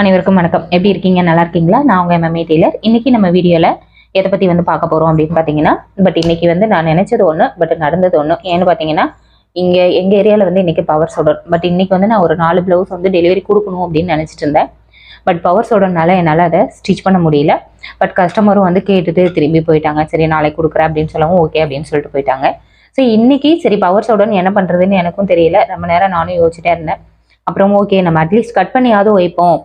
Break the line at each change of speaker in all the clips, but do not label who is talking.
அனைவருக்கும் வணக்கம். எப்படி இருக்கீங்க? நல்லா இருக்கீங்களா? நான் உங்க எம்எம்ஏ டெய்லர். இன்னைக்கு நம்ம வீடியோல எதை பத்தி வந்து பார்க்க போறோம் அப்படின்னு பாத்தீங்கன்னா பட் இன்னைக்கு வந்து நான் நினைச்சது ஒன்று பட் நடந்தது ஒன்று ஏன்னு பாத்தீங்கன்னா இங்க எங்க ஏரியால வந்து இன்னைக்கு பவர் சோடன் பட் இன்னைக்கு வந்து நான் ஒரு நாலு பிளவுஸ் வந்து டெலிவரி கொடுக்கணும் அப்படின்னு நினைச்சிட்டு இருந்தேன். பட் பவர் சோடனால என்னால் அதை ஸ்டிச் பண்ண முடியல. பட் கஸ்டமரும் வந்து கேட்டுட்டு திரும்பி போயிட்டாங்க. சரி நாளைக்கு கொடுக்குறேன் அப்படின்னு சொல்லவும் ஓகே அப்படின்னு சொல்லிட்டு போயிட்டாங்க. ஸோ இன்னைக்கு சரி பவர் சோடன் என்ன பண்றதுன்னு எனக்கும் தெரியல. ரொம்ப நேரம் நானும் யோசிச்சுட்டே இருந்தேன். அப்புறம் ஓகே நம்ம அட்லீஸ்ட் கட் பண்ணியாவது வைப்போம்.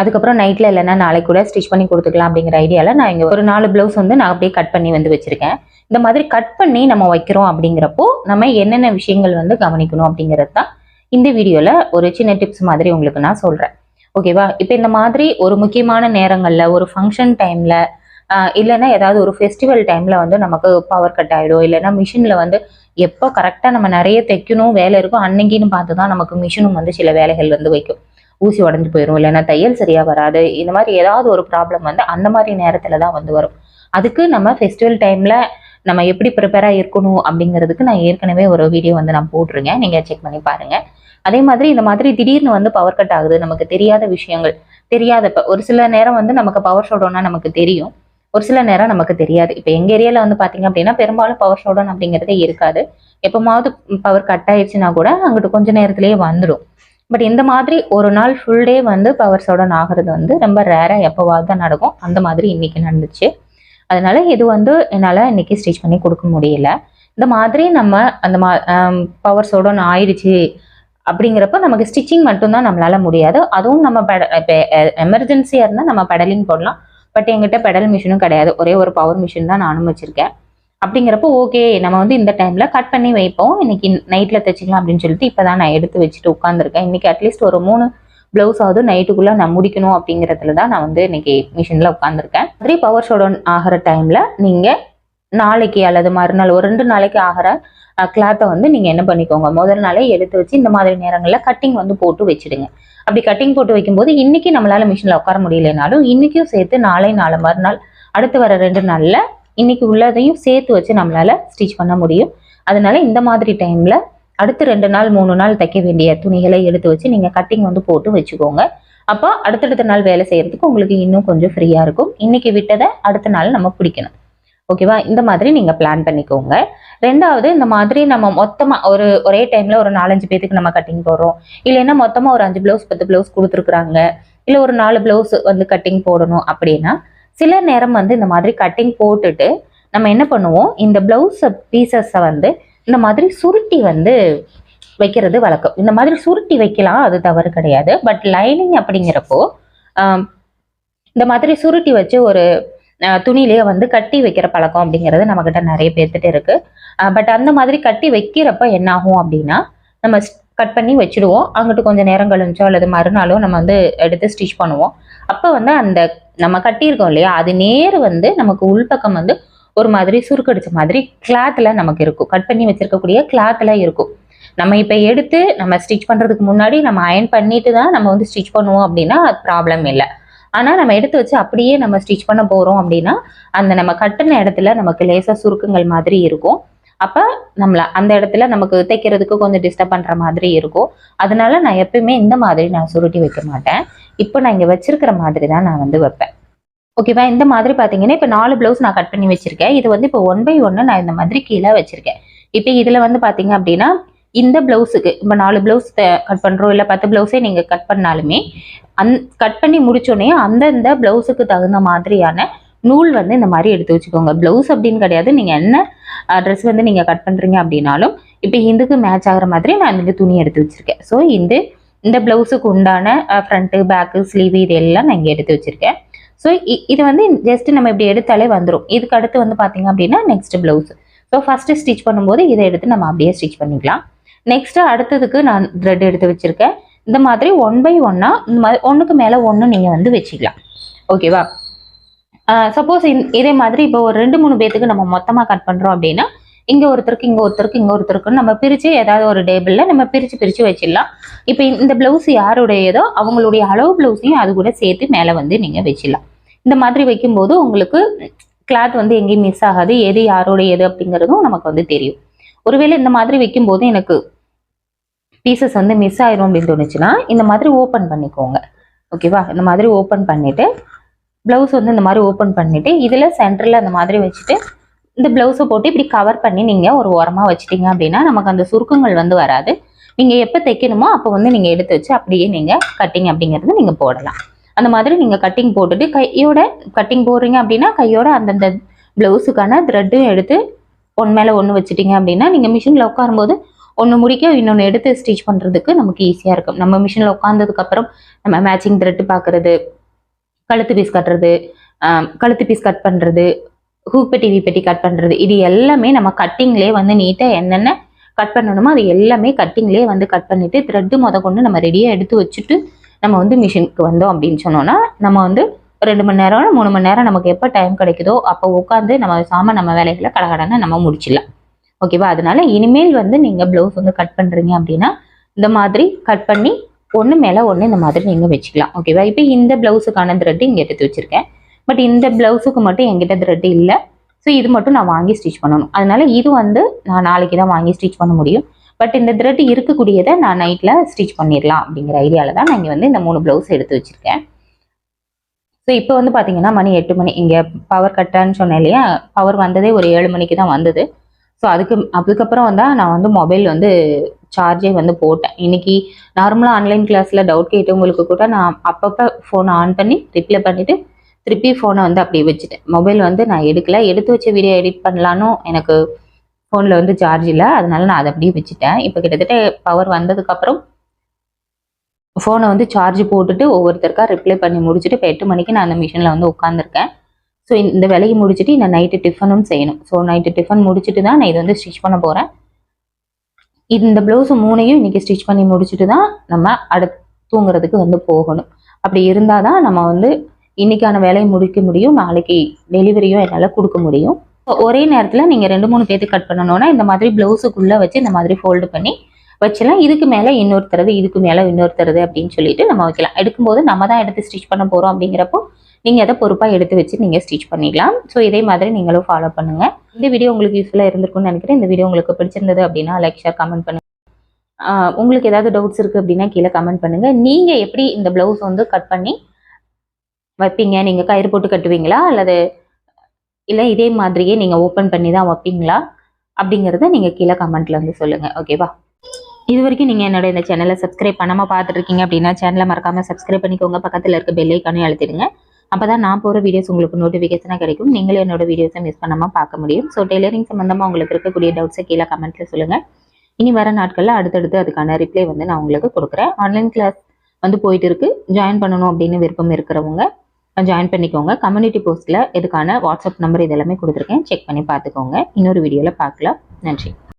அதுக்கப்புறம் நைட்டில் இல்லைன்னா நாளைக்கு கூட ஸ்டிச் பண்ணி கொடுத்துக்கலாம் அப்படிங்கிற ஐடியாவில் நான் இங்கே ஒரு நாலு ப்ளவுஸ் வந்து நான் அப்படியே கட் பண்ணி வந்து வச்சுருக்கேன். இந்த மாதிரி கட் பண்ணி நம்ம வைக்கிறோம் அப்படிங்கிறப்போ நம்ம என்னென்ன விஷயங்கள் வந்து கவனிக்கணும் அப்படிங்கிறது தான் இந்த வீடியோவில் ஒரு சின்ன டிப்ஸ் மாதிரி உங்களுக்கு நான் சொல்கிறேன் ஓகேவா இப்போ இந்த மாதிரி ஒரு முக்கியமான நேரங்களில் ஒரு ஃபங்க்ஷன் டைமில் இல்லைன்னா ஏதாவது ஒரு ஃபெஸ்டிவல் டைமில் வந்து நமக்கு பவர் கட் ஆகிடும் இல்லைன்னா மிஷினில் வந்து எப்போ கரெக்டாக நம்ம நிறைய தைக்கணும் வேலை இருக்கும் அன்னைக்குன்னு பார்த்து தான் நமக்கு மிஷினும் வந்து சில வேலைகள் வந்து வைக்கும். ஊசி உடஞ்சி போயிடும் இல்லைன்னா தையல் சரியா வராது. இந்த மாதிரி ஏதாவது ஒரு ப்ராப்ளம் வந்து அந்த மாதிரி நேரத்துல தான் வந்து வரும். அதுக்கு நம்ம ஃபெஸ்டிவல் டைம்ல நம்ம எப்படி ப்ரிப்பேராக இருக்கணும் அப்படிங்கிறதுக்கு நான் ஏற்கனவே ஒரு வீடியோ வந்து நான் போட்டிருக்கேன். நீங்கள் செக் பண்ணி பாருங்கள் அதே மாதிரி இந்த மாதிரி திடீர்னு வந்து பவர் கட் ஆகுது நமக்கு தெரியாத விஷயங்கள் தெரியாதப்ப ஒரு சில நேரம் வந்து நமக்கு பவர் ஷோடோன்னா நமக்கு தெரியும். ஒரு சில நேரம் நமக்கு தெரியாது. இப்போ எங்கள் ஏரியாவில் வந்து பார்த்தீங்க அப்படின்னா பெரும்பாலும் பவர் ஷோடோன் அப்படிங்கிறதே இருக்காது. எப்போமாவது பவர் கட் ஆயிடுச்சுன்னா கூட அங்கிட்டு கொஞ்ச நேரத்திலேயே வந்துடும் பட் இந்த மாதிரி ஒரு நாள் ஃபுல் டே வந்து பவர் சோடன் ஆகிறது வந்து ரொம்ப ரேராக எப்போவாவது தான் நடக்கும். அந்த மாதிரி இன்னைக்கு நடந்துச்சு. அதனால் இது வந்து என்னால் இன்னைக்கு ஸ்டிச் பண்ணி கொடுக்க முடியல. இந்த மாதிரி நம்ம அந்த மா பவர் சோடன் ஆயிடுச்சு அப்படிங்கிறப்ப நமக்கு ஸ்டிச்சிங் மட்டும்தான் நம்மளால முடியாது. அதுவும் நம்ம பெட இப்போ எமர்ஜென்சியாக இருந்தால் நம்ம பெடலிங் போடலாம். பட் எங்கிட்ட பெடல் மிஷினும் கிடையாது. ஒரே ஒரு பவர் மிஷின் தான் நானும் வச்சுருக்கேன். அப்படிங்கிறப்போ ஓகே நம்ம வந்து இந்த டைம்ல கட் பண்ணி வைப்போம். இன்னைக்கு நைட்ல தைச்சிக்கலாம் அப்படின்னு சொல்லிட்டு இப்பதான் நான் எடுத்து வச்சுட்டு உட்காந்துருக்கேன் இன்னைக்கு அட்லீஸ்ட் ஒரு மூணு பிளவுஸ் ஆகுது நைட்டுக்குள்ள நான் முடிக்கணும் அப்படிங்கிறதுல தான் நான் வந்து இன்னைக்கு மிஷின்ல உட்காந்துருக்கேன் த்ரீ பவர் ஷோடவுன் ஆகிற டைம்ல நீங்க நாளைக்கு அல்லது மறுநாள் ஒரு ரெண்டு நாளைக்கு ஆகிற கிளாத்தை வந்து நீங்க என்ன பண்ணிக்கோங்க? முதல் நாளே எடுத்து வச்சு இந்த மாதிரி நேரங்களில் கட்டிங் வந்து போட்டு வச்சிடுங்க. அப்படி கட்டிங் போட்டு வைக்கும்போது இன்னைக்கு நம்மளால மிஷினில் உட்கார முடியலனாலும் இன்னைக்கும் சேர்த்து நாளை நாளை மறுநாள் அடுத்து வர ரெண்டு நாளில் இன்னைக்கு உள்ளதையும் சேர்த்து வச்சு நம்மளால ஸ்டிச் பண்ண முடியும். அதனால இந்த மாதிரி டைம்ல அடுத்து ரெண்டு நாள் மூணு நாள் தைக்க வேண்டிய துணிகளை எடுத்து வச்சு நீங்க கட்டிங் வந்து போட்டு வச்சுக்கோங்க. அப்போ அடுத்தடுத்த நாள் வேலை செய்யறதுக்கு உங்களுக்கு இன்னும் கொஞ்சம் ஃப்ரீயா இருக்கும். இன்னைக்கு விட்டதை அடுத்த நாள் நம்ம பிடிக்கணும். ஓகேவா இந்த மாதிரி நீங்க பிளான் பண்ணிக்கோங்க. ரெண்டாவது இந்த மாதிரி நம்ம மொத்தமா ஒரு ஒரே டைம்ல ஒரு நாலஞ்சு பேத்துக்கு நம்ம கட்டிங் போடுறோம். இல்லைன்னா மொத்தமா ஒரு அஞ்சு பிளவுஸ் பத்து பிளவுஸ் கொடுத்துருக்குறாங்க. இல்ல ஒரு நாலு பிளவுஸ் வந்து கட்டிங் போடணும் அப்படின்னா சில நேரம் வந்து இந்த மாதிரி கட்டிங் போட்டுட்டு நம்ம என்ன பண்ணுவோம்? இந்த பிளவுஸ் பீசஸை வந்து இந்த மாதிரி சுருட்டி வந்து வைக்கிறது வழக்கம். இந்த மாதிரி சுருட்டி வைக்கலாம் அது தவறு கிடையாது. பட் லைனிங் அப்படிங்கிறப்போ இந்த மாதிரி சுருட்டி வச்சு ஒரு துணியிலேயே வந்து கட்டி வைக்கிற பழக்கம் அப்படிங்கிறது நம்மக்கிட்ட நிறைய பேர்த்துட்டு இருக்கு. பட் அந்த மாதிரி கட்டி வைக்கிறப்ப என்ன ஆகும் அப்படின்னா நம்ம கட் பண்ணி வச்சுடுவோம். அங்கிட்டு கொஞ்சம் நேரம் கழிஞ்சோ அல்லது மறுநாளோ நம்ம வந்து எடுத்து ஸ்டிச் பண்ணுவோம். அப்போ வந்து அந்த நம்ம கட்டியிருக்கோம் இல்லையா அது நேர் வந்து நமக்கு உள்பக்கம் வந்து ஒரு மாதிரி சுருக்கடிச்ச மாதிரி கிளாத்தில் நமக்கு இருக்கும். கட் பண்ணி வச்சிருக்கக்கூடிய கிளாத்தில் இருக்கும். நம்ம இப்போ எடுத்து நம்ம ஸ்டிச் பண்றதுக்கு முன்னாடி நம்ம அயன் பண்ணிட்டு தான் நம்ம வந்து ஸ்டிச் பண்ணுவோம் அப்படின்னா அது ப்ராப்ளம் இல்லை. ஆனால் நம்ம எடுத்து வச்சு அப்படியே நம்ம ஸ்டிச் பண்ண போறோம் அப்படின்னா அந்த நம்ம கட்டின இடத்துல நமக்கு லேசாக சுருக்கங்கள் மாதிரி இருக்கும். அப்போ நம்மள அந்த இடத்துல நமக்கு தைக்கிறதுக்கு கொஞ்சம் டிஸ்டர்ப் பண்ணுற மாதிரி இருக்கும். அதனால நான் எப்பயுமே இந்த மாதிரி நான் சுருட்டி வைக்க மாட்டேன். இப்போ நான் இங்கே வச்சிருக்கிற மாதிரி தான் நான் வந்து வைப்பேன். ஓகேவா இந்த மாதிரி பார்த்தீங்கன்னா இப்போ நாலு ப்ளவுஸ் நான் கட் பண்ணி வச்சிருக்கேன். இது வந்து இப்போ ஒன் பை ஒன்று நான் இந்த மாதிரி கீழே வச்சிருக்கேன். இப்போ இதில் வந்து பார்த்தீங்க அப்படின்னா இந்த ப்ளவுஸுக்கு இப்போ நாலு ப்ளவுஸ் கட் பண்ணுறோம் இல்லை பத்து ப்ளவுஸே நீங்கள் கட் பண்ணாலுமே அந் கட் பண்ணி முடிச்சோடனே அந்தந்த ப்ளவுஸுக்கு தகுந்த மாதிரியான நூல் வந்து இந்த மாதிரி எடுத்து வச்சுக்கோங்க. ப்ளவுஸ் அப்படின்னு கிடையாது. நீங்கள் என்ன ட்ரெஸ் வந்து நீங்கள் கட் பண்ணுறீங்க அப்படின்னாலும் இப்போ இதுக்கு மேட்ச் ஆகிற மாதிரி நான் இந்த துணி எடுத்து வச்சுருக்கேன். ஸோ இந்த இந்த பிளவுஸுக்கு உண்டான ஃப்ரண்ட்டு பேக்கு ஸ்லீவ் இது எல்லாம் நான் இங்கே எடுத்து வச்சுருக்கேன். ஸோ இது வந்து ஜஸ்ட் நம்ம இப்படி எடுத்தாலே வந்துடும் இதுக்கு அடுத்து வந்து பார்த்தீங்க அப்படின்னா next blouse so first stitch பண்ணும்போது இதை எடுத்து நம்ம அப்படியே ஸ்டிச் பண்ணிக்கலாம். நெக்ஸ்ட்டு அடுத்ததுக்கு நான் த்ரெட் எடுத்து வச்சுருக்கேன். இந்த மாதிரி ஒன் பை ஒன்னாக இந்த மாதிரி ஒன்றுக்கு மேலே ஒன்று நீங்கள் வந்து வச்சுக்கலாம். ஓகேவா சப்போஸ் இதே மாதிரி இப்போ ஒரு ரெண்டு மூணு பேத்துக்கு நம்ம மொத்தமாக கட் பண்ணுறோம் அப்படின்னா இங்கே ஒருத்தருக்கு இங்கே ஒருத்தருக்கு இங்கே ஒருத்தருக்கு நம்ம பிரித்து ஏதாவது ஒரு டேபிளில் நம்ம பிரித்து பிரித்து வச்சிடலாம். இப்போ இந்த பிளவுஸ் யாருடையதோ அவங்களுடைய அளவு பிளவுஸையும் அது கூட சேர்த்து மேலே வந்து நீங்கள் வச்சிடலாம். இந்த மாதிரி வைக்கும்போது உங்களுக்கு கிளாத் வந்து எங்கேயும் மிஸ் ஆகாது. எது யாருடையது அப்படிங்கிறதும் நமக்கு வந்து தெரியும். ஒருவேளை இந்த மாதிரி வைக்கும்போது எனக்கு பீசஸ் வந்து மிஸ் ஆயிரும் அப்படின்னு தோணுச்சுன்னா இந்த மாதிரி ஓப்பன் பண்ணிக்கோங்க. ஓகேவா இந்த மாதிரி ஓப்பன் பண்ணிவிட்டு ப்ளவுஸ் வந்து இந்த மாதிரி ஓப்பன் பண்ணிவிட்டு இதில் சென்டரில் அந்த மாதிரி வச்சுட்டு இந்த ப்ளவுஸை போட்டு இப்படி கவர் பண்ணி நீங்கள் ஒரு ஓரமாக வச்சிட்டிங்க அப்படின்னா நமக்கு அந்த சுருக்கங்கள் வந்து வராது. நீங்கள் எப்போ தைக்கணுமோ அப்போ வந்து நீங்கள் எடுத்து வச்சு அப்படியே நீங்கள் கட்டிங் அப்படிங்கிறது நீங்கள் போடலாம். அந்த மாதிரி நீங்கள் கட்டிங் போட்டுட்டு கையோட கட்டிங் போடுறீங்க அப்படின்னா கையோட அந்தந்த ப்ளவுஸுக்கான த்ரெட்டும் எடுத்து ஒன் மேலே ஒன்று வச்சுட்டிங்க அப்படின்னா நீங்கள் மிஷினில் உட்காரும்போது ஒன்று முடிக்க இன்னொன்று எடுத்து ஸ்டிச் பண்ணுறதுக்கு நமக்கு ஈஸியாக இருக்கும். நம்ம மிஷினில் உட்காந்ததுக்கப்புறம் நம்ம மேட்சிங் த்ரெட்டு பார்க்குறது கழுத்து பீஸ் கட்டுறது கழுத்து பீஸ் கட் பண்ணுறது ஹூக் பெட்டி பெட்டி கட் பண்ணுறது இது எல்லாமே நம்ம கட்டிங்லேயே வந்து நீட்டாக என்னென்ன கட் பண்ணணுமோ அது எல்லாமே கட்டிங்லேயே வந்து கட் பண்ணிவிட்டு த்ரெட்டு முத கொண்டு நம்ம ரெடியாக எடுத்து வச்சுட்டு நம்ம வந்து மிஷினுக்கு வந்தோம் அப்படின்னு சொன்னோன்னா நம்ம வந்து ரெண்டு மணி நேரம் மூணு மணி நேரம் நமக்கு எப்போ டைம் கிடைக்குதோ அப்போ உட்காந்து நம்ம சாமான் நம்ம வேலைகளை கடகடன்னு நம்ம முடிச்சிடலாம். ஓகேவா அதனால இனிமேல் வந்து நீங்கள் ப்ளவுஸ் வந்து கட் பண்ணுறீங்க அப்படின்னா இந்த மாதிரி கட் பண்ணி ஒன்று மேலே ஒன்று இந்த மாதிரி நீங்கள் வச்சுக்கலாம். ஓகேவா இப்போ இந்த ப்ளவுஸுக்கான த்ரெட் இங்கே எடுத்து வச்சுருக்கேன். பட் இந்த ப்ளவுஸுக்கு மட்டும் என்கிட்ட த்ரெட் இல்லை. ஸோ இது மட்டும் நான் வாங்கி ஸ்டிச் பண்ணணும். அதனால இது வந்து நான் நாளைக்கு தான் வாங்கி ஸ்டிச் பண்ண முடியும். பட் இந்த த்ரெட் இருக்கக்கூடியதை நான் நைட்டில் ஸ்டிச் பண்ணிடலாம் அப்படிங்கிற ஐடியாவில் தான் நான் இங்கே வந்து இந்த மூணு ப்ளவுஸ் எடுத்து வச்சுருக்கேன். ஸோ இப்போ வந்து பார்த்தீங்கன்னா மணி எட்டு மணி இங்கே பவர் கட்டான்னு சொன்னேன் இல்லையா? பவர் வந்ததே ஒரு ஏழு மணிக்கு தான் வந்தது. ஸோ அதுக்கு அதுக்கப்புறம் வந்தால் நான் வந்து மொபைல் வந்து சார்ஜே வந்து போட்டேன். இன்னைக்கு நார்மலாக ஆன்லைன் கிளாஸில் டவுட் கேட்டவங்களுக்கு கூட நான் அப்பப்போ ஃபோனை ஆன் பண்ணி ரிப்ளை பண்ணிவிட்டு திருப்பி ஃபோனை வந்து அப்படியே வச்சுட்டேன். மொபைல் வந்து நான் எடுக்கல. எடுத்து வச்ச வீடியோ எடிட் பண்ணலான்னு எனக்கு ஃபோனில் வந்து சார்ஜ் இல்லை. அதனால நான் அதை அப்படியே வச்சுட்டேன். இப்போ கிட்டத்தட்ட பவர் வந்ததுக்கப்புறம் ஃபோனை வந்து சார்ஜ் போட்டுட்டு ஒவ்வொருத்தருக்கா ரிப்ளை பண்ணி முடிச்சுட்டு இப்போ எட்டு மணிக்கு நான் அந்த மிஷினில் வந்து உட்காந்துருக்கேன் ஸோ இந்த வேலையை முடிச்சுட்டு நான் நைட்டு டிஃபனும் செய்யணும். ஸோ நைட்டு டிஃபன் முடிச்சுட்டு தான் நான் இது வந்து ஸ்டிச் பண்ண போகிறேன் இந்த ப்ளவுஸ் மூணையும் இன்றைக்கி ஸ்டிச் பண்ணி முடிச்சுட்டு தான் நம்ம அடுத்து தூங்குறதுக்கு வந்து போகணும். அப்படி இருந்தால் தான் நம்ம வந்து இன்னைக்கான வேலையை முடிக்க முடியும் நாளைக்கு டெலிவரியும் என்னால் கொடுக்க முடியும். ஒரே நேரத்தில் நீங்கள் ரெண்டு மூணு பேர்த்து கட் பண்ணணும்னா இந்த மாதிரி ப்ளவுஸுக்குள்ளே வச்சு இந்த மாதிரி ஃபோல்டு பண்ணி வச்சிடலாம். இதுக்கு மேலே இன்னொருத்தரது இதுக்கு மேலே இன்னொருத்தரது அப்படின்னு சொல்லிட்டு நம்ம வைக்கலாம். எடுக்கும்போது நம்ம தான் எடுத்து ஸ்டிச் பண்ண போகிறோம் அப்படிங்கிறப்போ நீங்கள் அதை பொறுப்பாக எடுத்து வச்சு நீங்கள் ஸ்டிச் பண்ணிக்கலாம். ஸோ இதே மாதிரி நீங்களும் ஃபாலோ பண்ணுங்கள் இந்த வீடியோ உங்களுக்கு யூஸ்ஃபுல்லாக இருந்திருக்கும்னு நினைக்கிறேன். இந்த வீடியோ உங்களுக்கு பிடிச்சிருந்தது அப்படின்னா லைக் ஷேர் கமெண்ட் பண்ணுங்கள் உங்களுக்கு ஏதாவது டவுட்ஸ் இருக்குது அப்படின்னா கீழே கமெண்ட் பண்ணுங்கள் நீங்கள் எப்படி இந்த ப்ளவுஸ் வந்து கட் பண்ணி வைப்பீங்க. நீங்கள் கயிறு போட்டு கட்டுவீங்களா? அல்லது இல்லை இதே மாதிரியே நீங்கள் ஓப்பன் பண்ணி தான் வைப்பீங்களா? அப்படிங்கிறத நீங்கள் கீழே கமெண்ட்ல வந்து சொல்லுங்கள் ஓகேவா இது வரைக்கும் நீங்கள் என்னோட இந்த சேனலை சப்ஸ்கிரைப் பண்ணாமல் பார்த்துட்டு இருக்கீங்க அப்படின்னா சேனலை மறக்காமல் சப்ஸ்கிரைப் பண்ணிக்கோங்க. பக்கத்தில் இருக்க பெல்லைக்கானே அழுத்திடுங்க. அப்போ தான் நான் போகிற வீடியோஸ் உங்களுக்கு நோட்டிஃபிகேஷனாக கிடைக்கும். நீங்களும் என்னோட வீடியோஸை மிஸ் பண்ணாமல் பார்க்க முடியும். ஸோ டெய்லரிங் சம்மந்தமாக உங்களுக்கு இருக்கக்கூடிய டவுட்ஸை கீழே கமெண்ட்டில் சொல்லுங்கள் இனி வர நாட்களில் அடுத்தடுத்து அதுக்கான ரிப்ளை வந்து நான் உங்களுக்கு கொடுக்குறேன். ஆன்லைன் கிளாஸ் வந்து போயிட்டு இருக்கு. ஜாயின் பண்ணணும் அப்படின்னு விருப்பம் இருக்கிறவங்க ஜாயின் பண்ணிக்கோங்க. கம்யூனிட்டி போஸ்ட்டில் இதுக்கான வாட்ஸ்அப் நம்பர் இதெல்லாமே கொடுத்துருக்கேன். செக் பண்ணி பார்த்துக்கோங்க. இன்னொரு வீடியோவில் பார்க்கலாம். நன்றி.